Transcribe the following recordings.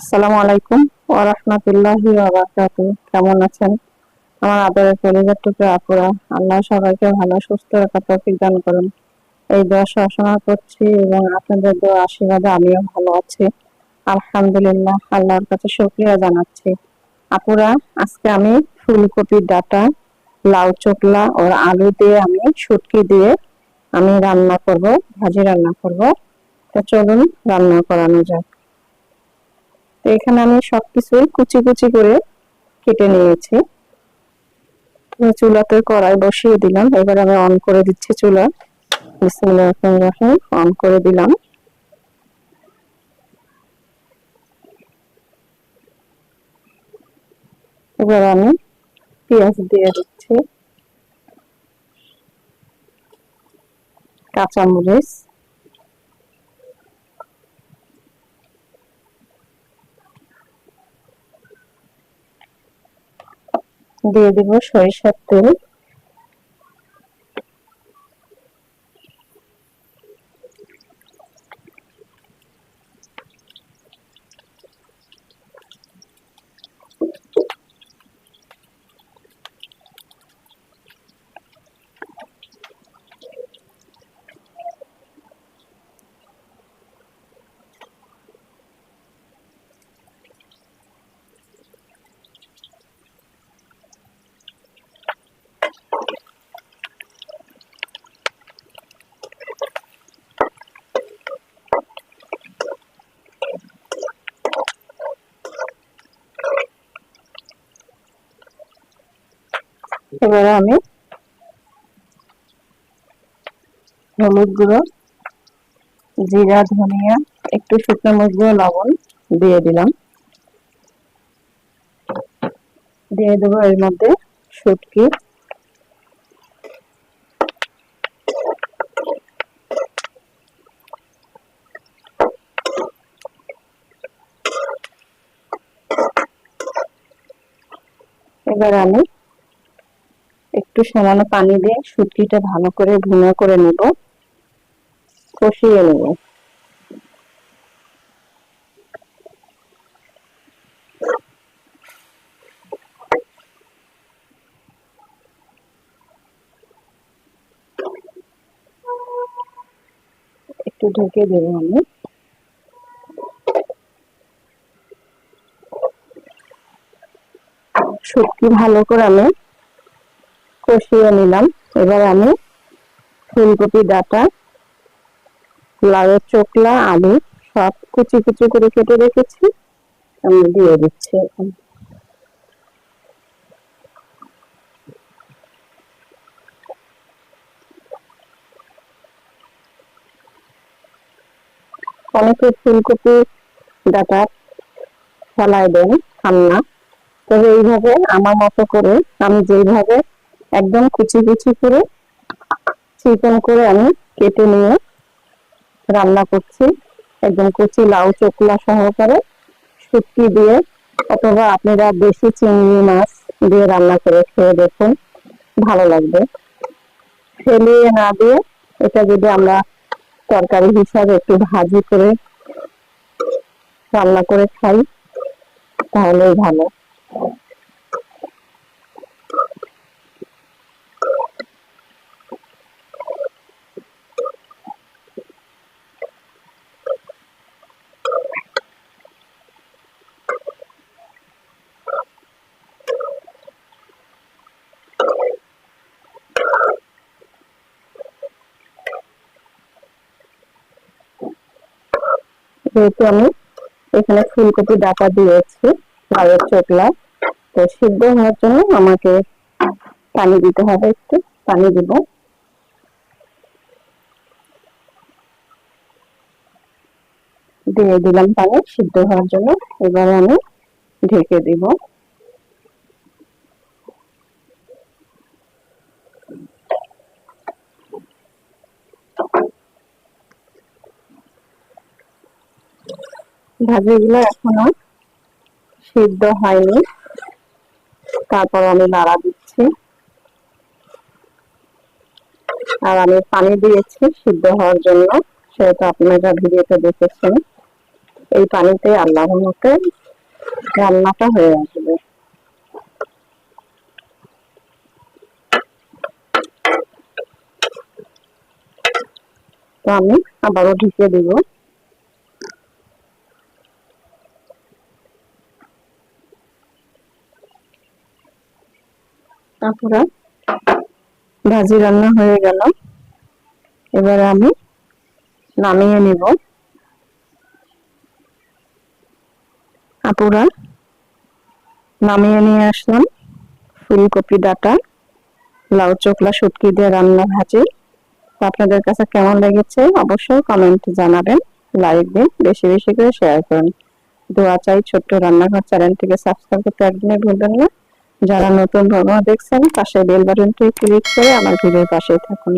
আসসালামু আলাইকুম ওয়া রাহমাতুল্লাহি ওয়া বারাকাতুহু। কেমন আছেন? আমার আদরের পরিবার আপুরা, আল্লাহ সবাইকে ভালো, সুস্থ তৌফিক দান করুন। এই দোয়া করছি এবং আপনাদের দোয়া আশীর্বাদে আমিও ভালো আছি। আলহামদুলিল্লাহ, আল্লাহর কাছে শুকরিয়া জানাচ্ছি। আপুরা, আজকে আমি ফুলকপির ডাটা, লাউ চোকলা ও আলু দিয়ে আমি শুটকি দিয়ে আমি রান্না করব, ভাজি রান্না করব। তো চলুন রান্না করানো যাক। তো এখানে আমি সবকিছুই কুচি কুচি করে কেটে নিয়েছি। চুলাতে কড়াই বসিয়ে দিলাম। এবার আমি অন করে দিচ্ছি চুলা। অন করে দিলাম। এবার আমি পেঁয়াজ দিয়ে দিচ্ছি। কাঁচামরিচ। দিয়ে দিব সরিষার তেল। এবারে আমি হলুদ গুঁড়ো জিরা, ধনিয়া, একটু শুকনো মরিচ গুঁড়ো লবণ দিয়ে দিলাম। দিয়ে দেবো এর মধ্যে শুটকি। এবার আমি একটু সামান্য পানি দিয়ে শুটকিটা ভালো করে ভুনা করে নেব। কষিয়ে নেব। একটু ঢেকে দেব আমি। শুটকি ভালো করে আমি কষিয়ে নিলাম। এবার আমি ফুলকপি, ডাটা, লাউয়ের চোকলা, আলু সব কুচি কুচি করে কেটে রেখেছি। আমি দিয়ে দিচ্ছি এখন। অনেকে ফুলকপি, ডাটা ফেলায় দেন, খান না। তবে এইভাবে আমার মতো করে আমি যেইভাবে একদম কুচি কুচি করে চিকন করে আমি কেটে নিয়ে রান্না করছি। একদম কুচি লাউ চোকলা সহকারে শুটকি দিয়ে অথবা আপনারা বেশি চিংড়ি মাছ দিয়ে রান্না করে খেয়ে দেখুন, ভালো লাগবে। ফেলিয়ে না দিয়ে এটা যদি আমরা তরকারি হিসাবে একটু ভাজি করে রান্না করে খাই, তাহলেই ভালো। যেহেতু আমি এখানে ফুলকপি ডাটা দিয়েছি গায়ের চোখলা তো সিদ্ধ হওয়ার জন্য আমাকে পানি দিতে হবে একটু, পানি দিব। দিয়ে দিলাম পানি, সিদ্ধ হওয়ার জন্য। এবার আমি ঢেকে দিব। ভাজিগুলো এখনও সিদ্ধ হয়নি। তারপর আমি নাড়া দিচ্ছি। আর আমি পানি দিয়েছি সিদ্ধ হওয়ার জন্য, সেহেতু আপনারা ভিডিওতে দেখেছেন, এই পানিতে আল্লাহর মতে রান্নাটা হয়ে আসবে। তো আমি আবারও ঢেকে দিব। তারপরে ভাজি রান্না হয়ে গেল। এবারে আমি নামিয়ে নিব। আপুরা নামিয়ে নিয়ে আসলাম ফুলকপি ডাটা, লাউ চোখলা শুটকি দিয়ে রান্না ভাজি। আপনাদের কাছে কেমন লেগেছে অবশ্যই কমেন্ট জানাবেন লাইক দিন, বেশি বেশি করে শেয়ার করুন। দোয়া চাই ছোট্ট রান্নাঘর চ্যানেলটিকে সাবস্ক্রাইব করতে একদমই ভুলবেন না। যারা নতুন ভ্রমণ দেখছেন, পাশে বেল বাটনটি ক্লিক করে আমার ভিডিওর পাশে থাকুন।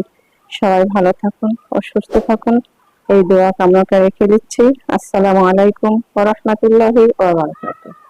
সবাই ভালো থাকুন অসুস্থ সুস্থ থাকুন। এই দোয়া কামনাকে রেখে দিচ্ছি। আসসালামু আলাইকুম ওয়া রাহমাতুল্লাহি ওয়া বারাকাতুহু।